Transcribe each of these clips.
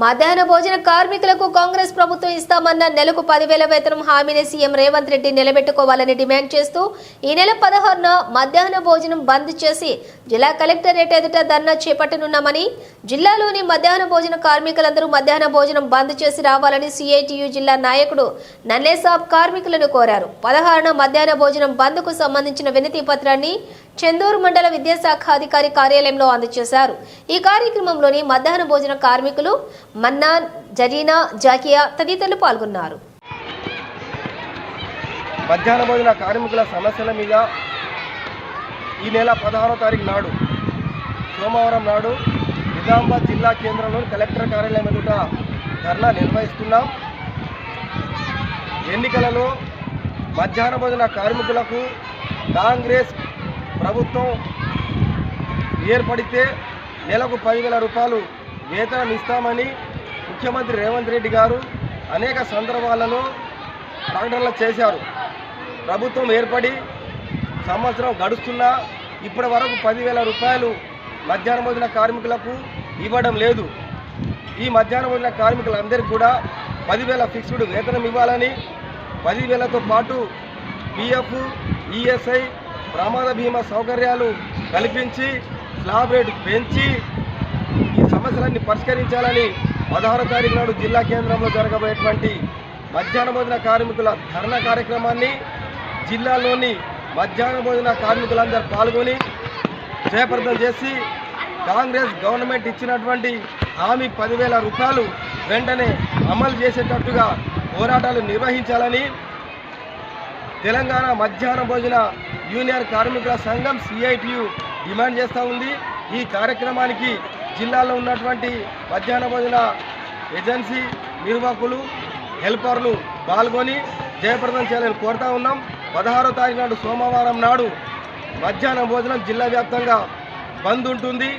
మధ్యాహ్న భోజన కార్మికులకు కాంగ్రెస్ ప్రభుత్వం ఇస్తామన్న నెలకు పదివేల వేతనం హామీని సీఎం రేవంత్ రెడ్డి నిలబెట్టుకోవాలని డిమాండ్ చేస్తూ ఈ నెల పదహారున మధ్యాహ్న భోజనం బంద్ చేసి జిల్లా కలెక్టరేట్ ఎదుట ధర్నా చేపట్టనున్నామని జిల్లాలోని మధ్యాహ్న భోజన కార్మికులందరూ మధ్యాహ్న భోజనం బంద్ చేసి రావాలని సిఐటియు జిల్లా నాయకుడు నన్నేసాబ్ కార్మికులను కోరారు. పదహారున మధ్యాహ్న భోజనం బంద్కు సంబంధించిన వినతి పత్రాన్ని చందూరు మండల విద్యాశాఖ అధికారి కార్యాలయంలో అందజేశారు. ఈ కార్యక్రమంలోని మధ్యాహ్న భోజన కార్మికులు మన్నాన్ జరీనా జాకియా తదితరులు పాల్గొన్నారు. మధ్యాహ్న భోజన కార్మికుల సమస్యల మీద ఈ నెల పదహారో తారీఖు నాడు సోమవారం నాడు నిజామాబాద్ జిల్లా కేంద్రంలోని కలెక్టర్ కార్యాలయం ఎదుట ధర్నా నిర్వహిస్తున్నాం. ఎన్నికలలో మధ్యాహ్న భోజన కార్మికులకు కాంగ్రెస్ ప్రభుత్వం ఏర్పడితే నెలకు పదివేల రూపాయలు వేతనం ఇస్తామని ముఖ్యమంత్రి రేవంత్ రెడ్డి గారు అనేక సందర్భాలలో ప్రకటనలు చేశారు. ప్రభుత్వం ఏర్పడి సంవత్సరం గడుస్తున్నా ఇప్పటి వరకు పదివేల రూపాయలు మధ్యాహ్న భోజన కార్మికులకు ఇవ్వడం లేదు. ఈ మధ్యాహ్న భోజన కార్మికులందరికీ కూడా పదివేల ఫిక్స్డ్ వేతనం ఇవ్వాలని పదివేలతో పాటు పిఎఫ్ ఈఎస్ఐ ప్రమాద బీమా సౌకర్యాలు కల్పించి స్లాబ్ రేటు పెంచి ఈ సమస్యలన్నీ పరిష్కరించాలని పదహారు తారీఖు నాడు జిల్లా కేంద్రంలో జరగబోయేటువంటి మధ్యాహ్న భోజన కార్మికుల ధర్నా కార్యక్రమాన్ని జిల్లాలోని మధ్యాహ్న భోజన కార్మికులందరూ పాల్గొని జయప్రదం చేసి కాంగ్రెస్ గవర్నమెంట్ ఇచ్చినటువంటి హామీ పదివేల రూపాయలు వెంటనే అమలు చేసేటట్టుగా పోరాటాలు నిర్వహించాలని తెలంగాణ మధ్యాహ్న భోజన యూనియన్ కార్మికుల సంఘం సిఐటియు డిమాండ్ చేస్తూ ఉంది. ఈ కార్యక్రమానికి జిల్లాలో ఉన్నటువంటి మధ్యాహ్న భోజన ఏజెన్సీ నిర్వాహకులు హెల్పర్లు పాల్గొని జయప్రదం చేయాలని కోరుతా ఉన్నాం. పదహారో తారీఖు నాడు సోమవారం నాడు మధ్యాహ్న భోజనం జిల్లా వ్యాప్తంగా బంద్ ఉంటుంది.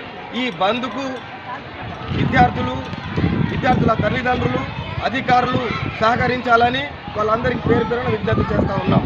ఈ బంద్కు విద్యార్థులు విద్యార్థుల తల్లిదండ్రులు అధికారులు సహకరించాలని వాళ్ళందరికీ పేరు పేరున విజ్ఞప్తి చేస్తూ ఉన్నాం.